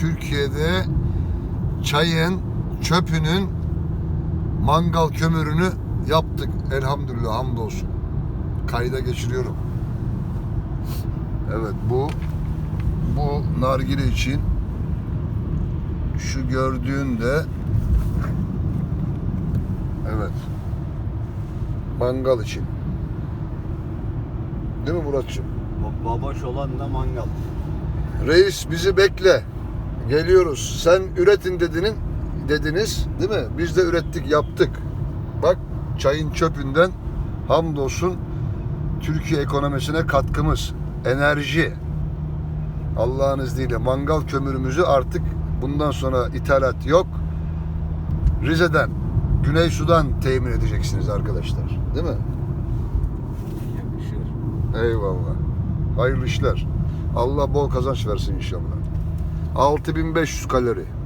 Türkiye'de çayın, çöpünün mangal kömürünü yaptık. Elhamdülillah hamdolsun. Kayda geçiriyorum. Evet bu bu nargile için şu gördüğünde evet mangal için. Değil mi Muratçım? Ba- Baboş olan da mangal. Reis bizi bekle. Geliyoruz. Sen üretin dedinin dediniz değil mi? Biz de ürettik, yaptık. Bak çayın çöpünden hamdolsun Türkiye ekonomisine katkımız. Enerji. Allah'ın izniyle mangal kömürümüzü artık bundan sonra ithalat yok. Rize'den, Güney Sudan temin edeceksiniz arkadaşlar. Değil mi? Yakışır. Eyvallah. Hayırlı işler. Allah bol kazanç versin inşallah. 6500 kalori.